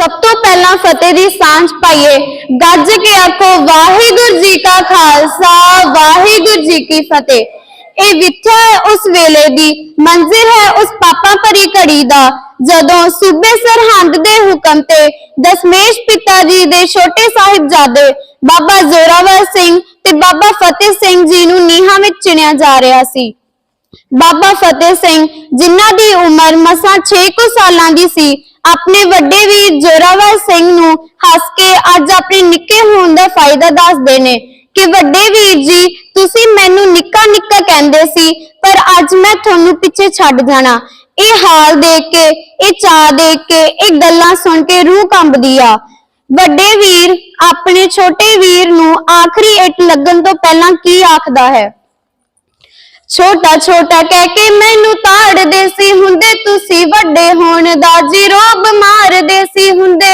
ਸਭ ਤੋਂ ਪਹਿਲਾਂ ਫਤਿਹ ਦੀ ਸਾਂਝ ਪਾਈਏ। ਗੱਜ ਕੇ ਆਖੋ, ਵਾਹਿਗੁਰੂ ਜੀ ਕਾ ਖਾਲਸਾ, ਵਾਹਿਗੁਰੂ ਜੀ ਕੀ ਫਤਿਹ। ਇਹ ਵਿਥਿਆ ਹੈ ਉਸ ਵੇਲੇ ਦੀ, ਮੰਜ਼ਿਲ ਹੈ ਉਸ ਪਾਪਾ ਭਰੀ ਘੜੀ ਦਾ। ਜਦੋਂ ਸੂਬੇ ਸਰਹੰਦ ਦੇ ਹੁਕਮ ਤੇ ਦਸਮੇਸ਼ ਪਿਤਾ ਜੀ ਦੇ ਛੋਟੇ ਸਾਹਿਬਜ਼ਾਦੇ ਬਾਬਾ ਜ਼ੋਰਾਵਰ ਸਿੰਘ ਤੇ ਬਾਬਾ ਫਤਿਹ ਸਿੰਘ ਜੀ ਨੂੰ ਨੀਹਾਂ ਵਿੱਚ ਚਿਣਿਆ ਜਾ ਰਿਹਾ ਸੀ। ਬਾਬਾ ਫਤਿਹ ਸਿੰਘ, ਜਿਨ੍ਹਾਂ ਦੀ ਉਮਰ ਮਸਾਂ 6 ਕੁ ਸਾਲਾਂ ਦੀ ਸੀ, ਆਪਣੇ ਵੱਡੇ ਵੀਰ ਜੋਰਾਵਰ ਸਿੰਘ ਨੂੰ ਹੱਸ ਕੇ ਅੱਜ ਆਪਣੇ ਨਿੱਕੇ ਹੋਣ ਦਾ ਫਾਇਦਾ ਦੱਸਦੇ ਨੇ ਕਿ, ਵੱਡੇ ਵੀਰ ਜੀ, ਤੁਸੀਂ ਮੈਨੂੰ ਨਿੱਕਾ ਨਿੱਕਾ ਕਹਿੰਦੇ ਸੀ, ਪਰ ਅੱਜ ਮੈਂ ਤੁਹਾਨੂੰ ਪਿੱਛੇ ਛੱਡ ਜਾਣਾ। ਇਹ ਹਾਲ ਦੇਖ ਕੇ, ਇਹ ਚਾਹ ਦੇਖ ਕੇ, ਇਹ ਗੱਲਾਂ ਸੁਣ ਕੇ ਰੂਹ ਕੰਬਦੀ ਆ। ਵੱਡੇ ਵੀਰ ਆਪਣੇ ਛੋਟੇ ਵੀਰ ਨੂੰ ਆਖਰੀ ਇੱਟ ਲੱਗਣ ਤੋਂ ਪਹਿਲਾਂ ਕੀ ਆਖਦਾ ਹੈ? ਛੋਟਾ ਛੋਟਾ ਕਹਿ ਕੇ ਮੈਨੂੰ ਤਾੜਦੇ ਸੀ ਹੁੰਦੇ ਤੁਸੀਂ ਵੱਡੇ ਹੋਣ ਦਾ ਜੀ ਰੋਬ ਮਾਰਦੇ ਸੀ ਹੁੰਦੇ।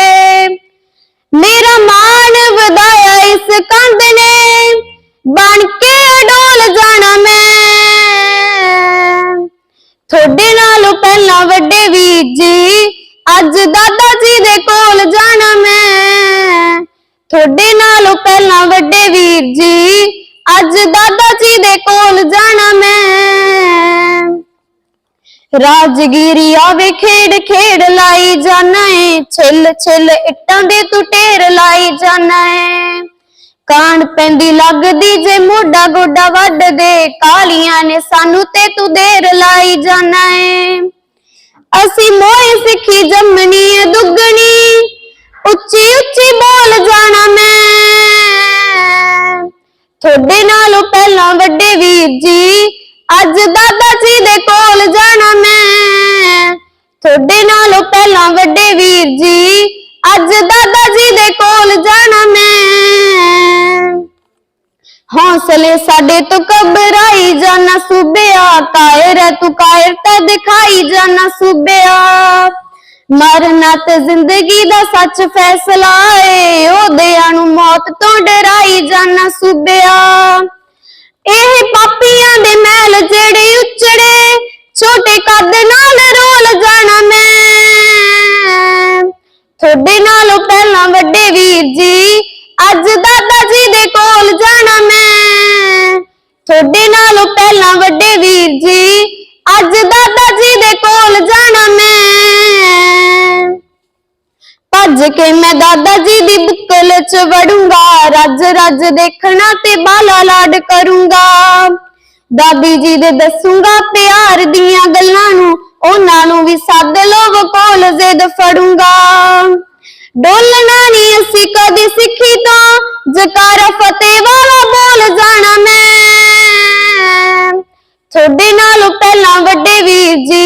ਮੇਰਾ ਮਾਣ ਵਧਾਇਆ ਇਸ ਕੰਧ ਨੇ, ਬਣ ਕੇ ਡੋਲ ਜਾਣਾ ਮੈਂ। ਤੁਹਾਡੇ ਨਾਲੋਂ ਪਹਿਲਾਂ ਵੱਡੇ ਵੀਰ ਜੀ, ਅੱਜ ਦਾਦਾ ਜੀ ਦੇ ਕੋਲ ਜਾਣਾ ਮੈਂ। ਤੁਹਾਡੇ ਨਾਲੋਂ ਪਹਿਲਾਂ ਵੱਡੇ ਵੀਰ ਦੇ ਜਾਣਾ ਮੈਂ। ਰਾਜਗੀਰੀ ਆਵੇ ਖੇਡ ਖੇਡ ਲਾਈ ਜਾਣਾ ਏ। ਛਿੱਲ ਛਿੱਲ ਇੱਟਾਂ ਦੇ ਤੂੰ ਢੇਰ ਲਾਈ ਜਾਣਾ ਏ। ਕਾਣ ਪੈਂਦੀ ਲੱਗਦੀ ਜੇ ਮੋਢਾ ਗੋਡਾ ਵੱਢ ਦੇ। ਕਾਲੀਆਂ ਨੇ ਸਾਨੂੰ ਤੇ ਤੂੰ ਦੇਰ ਲਾਈ ਜਾਣਾ ਏ। ਅਸੀਂ ਮੋਏ ਸਿੱਖੀ ਜੰਮਣੀ ਦੁੱਗਣੀ। ਉੱਚੀ ਉੱਚੀ ਬੋਲ ਜਾ ਤੁਹਾਡੇ ਨਾਲੋਂ ਪਹਿਲਾਂ ਵੱਡੇ ਵੀਰ ਜੀ, ਅੱਜ ਦਾਦਾ ਜੀ ਦੇ ਕੋਲ ਜਾਣਾ ਮੈਂ। ਤੁਹਾਡੇ ਨਾਲੋਂ ਪਹਿਲਾਂ ਵੱਡੇ ਵੀਰ ਜੀ, ਅੱਜ ਦਾਦਾ ਜੀ ਦੇ ਕੋਲ ਜਾਣਾ ਮੈਂ। ਹੌਸਲੇ ਸਾਡੇ ਤੋਂ ਘਬਰਾਈ ਜਾਣਾ ਸੁਬਿਆ ਕਾਇਰ ਹੈ ਤੂੰ, ਕਾਇਰ ਤਾਂ ਦਿਖਾਈ ਜਾਣਾ ਸੁਬਿਆ। ਮਰਨਾ ਤੇ ਜ਼ਿੰਦਗੀ ਦਾ ਸੱਚ ਫੈਸਲਾ ਏ। ਉਹਦਿਆਂ ਨੂੰ ਮੌਤ ਤੋਂ ਡਰਾਈ ਜਾਣਾ ਸੁਬਿਆ। ਇਹ ਪਾਪੀਆਂ ਦੇ ਮਹਿਲ ਜਿਹੜੇ ਉੱਚੜੇ, ਛੋਟੇ ਕੱਦ ਨਾਲ ਰੋਲ ਜਾਣਾ ਮੈਂ। ਤੁਹਾਡੇ ਨਾਲੋਂ ਪਹਿਲਾਂ ਵੱਡੇ ਵੀਰ ਜੀ, ਅੱਜ ਦਾਦਾ ਜੀ ਦੇ ਕੋਲ ਜਾਣਾ ਮੈਂ। ਤੁਹਾਡੇ ਨਾਲੋਂ ਪਹਿਲਾਂ ਵੱਡੇ ਵੀਰ ਜੀ, ਅੱਜ ਦਾਦਾ ਜੀ ਦੇ ਕੋਲ ਜਾਣਾ ਮੈਂ। ਭੱਜ ਕੇ ਮੈਂ ਦਾਦਾ ਜੀ ਦੀ ਬੁੱਕਲ ਚ ਵੜੂੰਗਾ, ਰੱਜ ਰੱਜ ਦੇਖਣਾ ਤੇ ਬਾਲਾ ਲਾਡ ਕਰੂੰਗਾ। ਦਾਦੀ ਜੀ ਦੇ ਦੱਸੂੰਗਾ ਪਿਆਰ ਦੀਆਂ ਗੱਲਾਂ ਨੂੰ, ਉਹਨਾਂ ਨੂੰ ਵੀ ਸੱਦ ਲੋ ਕੋਲ ਜ਼ਿੱਦ ਫੜੂੰਗਾ। ਡੋਲਣਾ ਨਹੀਂ ਅਸੀਂ ਕਦੀ ਸਿੱਖੀ ਤਾਂ, ਜਕਾਰਾ ਫਤਿਹ ਵਾਲਾ ਬੋਲ ਜਾਣਾ ਮੈਂ। ਤੁਹਾਡੇ ਨਾਲੋਂ ਪਹਿਲਾਂ ਵੱਡੇ ਵੀਰ ਜੀ